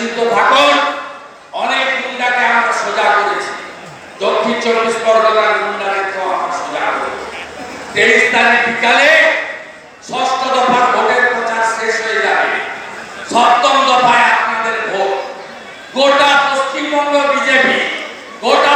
নিশ্চিন্ত থাকুন অনেক গুন্ডাকে আমরা সোজা করেছি। দক্ষিণ চব্বিশ পরগনার গুন্ডাকে তো আমরা সোজা করেছি। তেইশ তারিখ বিকালে ষষ্ঠ দফার ভোটের প্রচার শেষ হয়ে যাবে। সপ্তম দফায় আপনাদের ভোট। গোটা পশ্চিমবঙ্গ বিজেপি, গোটা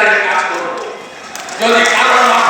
declaro el pastor. Yo declaro a los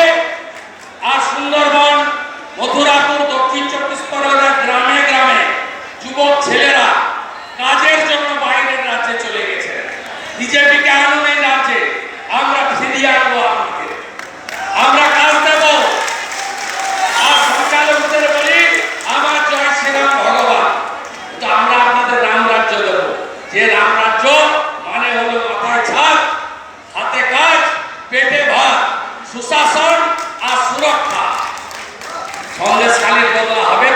সময় ঝাঁক হাতে কাজ পেটে ভাত সুশাসন আর সুরক্ষা। সন্দেশকালীর বদলা হবে।